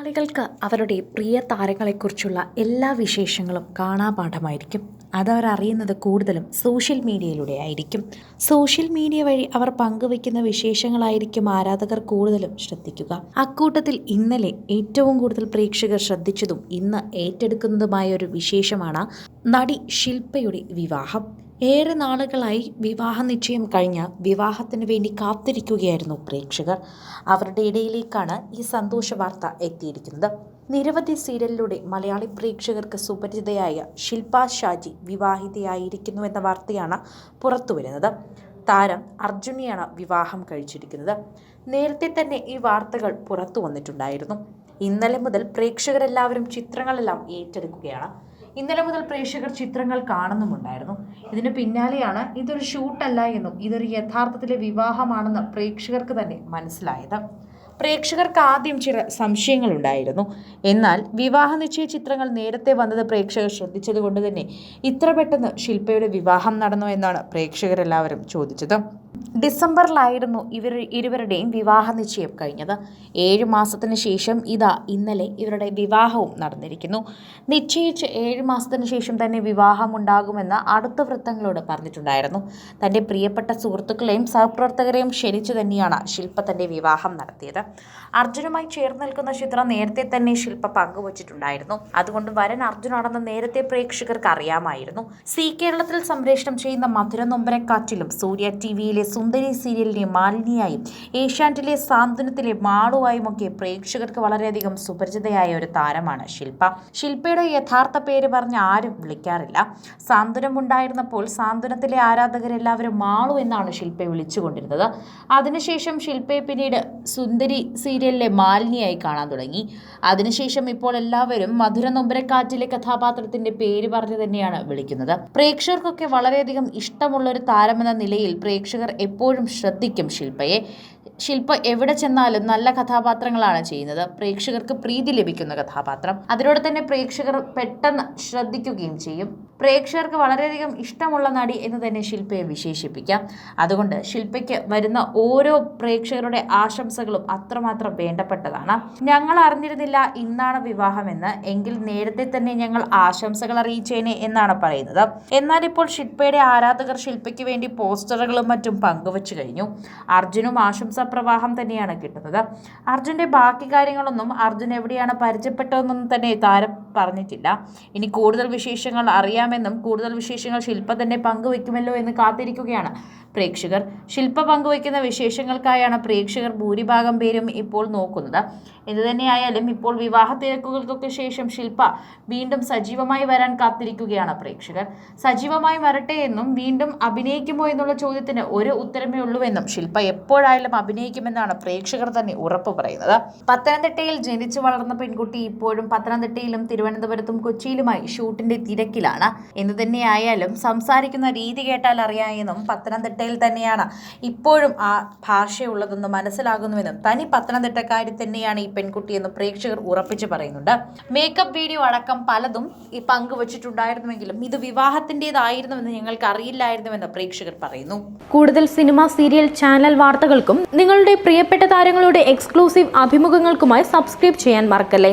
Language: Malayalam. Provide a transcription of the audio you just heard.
മലയാളികൾക്ക് അവരുടെ പ്രിയ താരങ്ങളെക്കുറിച്ചുള്ള എല്ലാ വിശേഷങ്ങളും കാണാപാഠമായിരിക്കും. അതവരറിയുന്നത് കൂടുതലും സോഷ്യൽ മീഡിയയിലൂടെ ആയിരിക്കും. സോഷ്യൽ മീഡിയ വഴി അവർ പങ്കുവയ്ക്കുന്ന വിശേഷങ്ങളായിരിക്കും ആരാധകർ കൂടുതലും ശ്രദ്ധിക്കുക. അക്കൂട്ടത്തിൽ ഇന്നലെ ഏറ്റവും കൂടുതൽ പ്രേക്ഷകർ ശ്രദ്ധിച്ചതും ഇന്ന് ഏറ്റെടുക്കുന്നതുമായ ഒരു വിശേഷമാണ് നടി ശില്പയുടെ വിവാഹം. ഏറെ നാളുകളായി വിവാഹ നിശ്ചയം കഴിഞ്ഞ് വിവാഹത്തിന് വേണ്ടി കാത്തിരിക്കുകയായിരുന്നു പ്രേക്ഷകർ. അവരുടെ ഇടയിലേക്കാണ് ഈ സന്തോഷ വാർത്ത എത്തിയിരിക്കുന്നത്. നിരവധി സീരിയലിലൂടെ മലയാളി പ്രേക്ഷകർക്ക് സുപരിചിതയായ ശില്പ ഷാജി വിവാഹിതയായിരിക്കുന്നു എന്ന വാർത്തയാണ് പുറത്തുവരുന്നത്. താരം അർജുനെയാണ് വിവാഹം കഴിച്ചിരിക്കുന്നത്. നേരത്തെ തന്നെ ഈ വാർത്തകൾ പുറത്തു വന്നിട്ടുണ്ടായിരുന്നു ഇന്നലെ മുതൽ പ്രേക്ഷകരെല്ലാവരും ചിത്രങ്ങളെല്ലാം ഏറ്റെടുക്കുകയാണ്. ഇന്നലെ മുതൽ പ്രേക്ഷകർ ചിത്രങ്ങൾ കാണുന്നുമുണ്ടായിരുന്നു. ഇതിന് പിന്നാലെയാണ് ഇതൊരു ഷൂട്ടല്ല എന്നും ഇതൊരു യഥാർത്ഥത്തിലെ വിവാഹമാണെന്ന് പ്രേക്ഷകർക്ക് തന്നെ മനസ്സിലായത്. പ്രേക്ഷകർക്ക് ആദ്യം ചില സംശയങ്ങളുണ്ടായിരുന്നു. എന്നാൽ വിവാഹ നിശ്ചയ ചിത്രങ്ങൾ നേരത്തെ വന്നത് പ്രേക്ഷകർ ശ്രദ്ധിച്ചതുകൊണ്ട് തന്നെ ഇത്ര പെട്ടെന്ന് ശില്പയുടെ വിവാഹം നടന്നു എന്നാണ് പ്രേക്ഷകരെല്ലാവരും ചോദിച്ചത്. ഡിസംബറിലായിരുന്നു ഇവർ ഇരുവരുടെയും വിവാഹ നിശ്ചയം കഴിഞ്ഞത്. ഏഴ് മാസത്തിന് ശേഷം ഇതാ ഇന്നലെ ഇവരുടെ വിവാഹവും നടന്നിരിക്കുന്നു. നിശ്ചയിച്ച് ഏഴ് മാസത്തിന് ശേഷം തന്നെ വിവാഹം ഉണ്ടാകുമെന്ന് അടുത്ത വൃത്തങ്ങളോട് പറഞ്ഞിട്ടുണ്ടായിരുന്നു. തന്റെ പ്രിയപ്പെട്ട സുഹൃത്തുക്കളെയും സഹപ്രവർത്തകരെയും ക്ഷണിച്ചു തന്നെയാണ് ശില്പ തന്റെ വിവാഹം നടത്തിയത്. അർജുനുമായി ചേർന്ന് നിൽക്കുന്ന ചിത്രം നേരത്തെ തന്നെ ശില്പ പങ്കുവച്ചിട്ടുണ്ടായിരുന്നു. അതുകൊണ്ട് വരൻ അർജുനാണെന്ന് നേരത്തെ പ്രേക്ഷകർക്ക് അറിയാമായിരുന്നു. സി കേരളത്തിൽ സംപ്രേഷണം ചെയ്യുന്ന മധുര നൊമ്പരക്കാറ്റിലും സൂര്യ ടി വിയിലെ സുന്ദരി സീരിയലിനെ മാലിനിയായും ഏഷ്യാനെറ്റിലെ സാന്ത്വനത്തിലെ മാളുവായും ഒക്കെ പ്രേക്ഷകർക്ക് വളരെയധികം സുപരിചിതയായ ഒരു താരമാണ് ശില്പ. ശില്പയുടെ യഥാർത്ഥ പേര് പറഞ്ഞ് ആരും വിളിക്കാറില്ല. സാന്ത്വനം ഉണ്ടായിരുന്നപ്പോൾ സാന്ത്വനത്തിലെ ആരാധകരെല്ലാവരും മാളു എന്നാണ് ശില്പയെ വിളിച്ചുകൊണ്ടിരുന്നത്. അതിനുശേഷം ശില്പയെ പിന്നീട് സുന്ദരി സീരിയലിലെ മാലിനിയായി കാണാൻ തുടങ്ങി. അതിനുശേഷം ഇപ്പോൾ എല്ലാവരും മധുര നൊമ്പരക്കാറ്റിലെ കഥാപാത്രത്തിന്റെ പേര് പറഞ്ഞു തന്നെയാണ് വിളിക്കുന്നത്. പ്രേക്ഷകർക്കൊക്കെ വളരെയധികം ഇഷ്ടമുള്ള ഒരു താരമെന്ന നിലയിൽ പ്രേക്ഷകർ എപ്പോഴും ശ്രദ്ധിക്കും ശില്പയെ. ശില്പ എവിടെ ചെന്നാലും നല്ല കഥാപാത്രങ്ങളാണ് ചെയ്യുന്നത്. പ്രേക്ഷകർക്ക് പ്രീതി ലഭിക്കുന്ന കഥാപാത്രം. അതിലൂടെ തന്നെ പ്രേക്ഷകർ പെട്ടെന്ന് ശ്രദ്ധിക്കുകയും ചെയ്യും. പ്രേക്ഷകർക്ക് വളരെയധികം ഇഷ്ടമുള്ള നടി എന്ന് തന്നെ ശില്പയെ വിശേഷിപ്പിക്കാം. അതുകൊണ്ട് ശില്പയ്ക്ക് വരുന്ന ഓരോ പ്രേക്ഷകരുടെ ആശംസകളും അത്രമാത്രം വേണ്ടപ്പെട്ടതാണ്. ഞങ്ങൾ അറിഞ്ഞിരുന്നില്ല ഇന്നാണ് വിവാഹമെന്ന്. എങ്കിൽ നേരത്തെ തന്നെ ഞങ്ങൾ ആശംസകൾ അറിയിച്ചേനെ എന്നാണ് പറയുന്നത്. എന്നാൽ ഇപ്പോൾ ശില്പയുടെ ആരാധകർ ശില്പയ്ക്ക് വേണ്ടി പോസ്റ്ററുകളും മറ്റും പങ്കുവച്ചു കഴിഞ്ഞു. അർജുനും ആശംസാ പ്രവാഹം തന്നെയാണ് കിട്ടുന്നത്. അർജുന്റെ ബാക്കി കാര്യങ്ങളൊന്നും അർജുൻ എവിടെയാണ് പരിചയപ്പെട്ടതെന്നൊന്നും തന്നെ താരം പറഞ്ഞിട്ടില്ല. ഇനി കൂടുതൽ വിശേഷങ്ങൾ അറിയാമെന്നും കൂടുതൽ വിശേഷങ്ങൾ ശില്പ തന്നെ പങ്കുവെക്കുമല്ലോ എന്ന് കാത്തിരിക്കുകയാണ്. പ്രേക്ഷകർ. ശില്പ പങ്കുവയ്ക്കുന്ന വിശേഷങ്ങൾക്കായാണ് പ്രേക്ഷകർ ഭൂരിഭാഗം പേരും ഇപ്പോൾ നോക്കുന്നത്. എന്തുതന്നെയായാലും ഇപ്പോൾ വിവാഹ തിരക്കുകൾക്കൊക്കെ ശേഷം ശില്പ വീണ്ടും സജീവമായി വരാൻ കാത്തിരിക്കുകയാണ് പ്രേക്ഷകർ. സജീവമായി വരട്ടെ എന്നും വീണ്ടും അഭിനയിക്കുമോ എന്നുള്ള ചോദ്യത്തിന് ഒരു ഉത്തരമേ ഉള്ളൂവെന്നും ശില്പ എപ്പോഴായാലും അഭിനയിക്കുമെന്നാണ് പ്രേക്ഷകർ തന്നെ ഉറപ്പ് പറയുന്നത്. പത്തനംതിട്ടയിൽ ജനിച്ചു വളർന്ന പെൺകുട്ടി ഇപ്പോഴും പത്തനംതിട്ടയിലും തിരുവനന്തപുരത്തും കൊച്ചിയിലുമായി ഷൂട്ടിന്റെ തിരക്കിലാണ്. എന്തു തന്നെയായാലും സംസാരിക്കുന്ന രീതി കേട്ടാൽ അറിയാമെന്നും പത്തനംതിട്ടയിൽ തന്നെയാണ്. ഇപ്പോഴും ആ ഭാഷയുള്ളതെന്ന് മനസ്സിലാകുന്നുവെന്നും തനി പത്തനംതിട്ടക്കാരി തന്നെയാണ് ഈ പെൺകുട്ടിയെന്ന് പ്രേക്ഷകർ ഉറപ്പിച്ചു പറയുന്നുണ്ട്. മേക്കപ്പ് വീഡിയോ അടക്കം പലതും ഈ പങ്കുവച്ചിട്ടുണ്ടായിരുന്നുവെങ്കിലും ഇത് വിവാഹത്തിന്റെതായിരുന്നുവെന്ന് ഞങ്ങൾക്ക് അറിയില്ലായിരുന്നുവെന്ന് പ്രേക്ഷകർ പറയുന്നു. കൂടുതൽ സിനിമ സീരിയൽ ചാനൽ വാർത്തകൾക്കും നിങ്ങളുടെ പ്രിയപ്പെട്ട താരങ്ങളുടെ എക്സ്ക്ലൂസീവ് അഭിമുഖങ്ങൾക്കുമായി സബ്സ്ക്രൈബ് ചെയ്യാൻ മറക്കല്ലേ?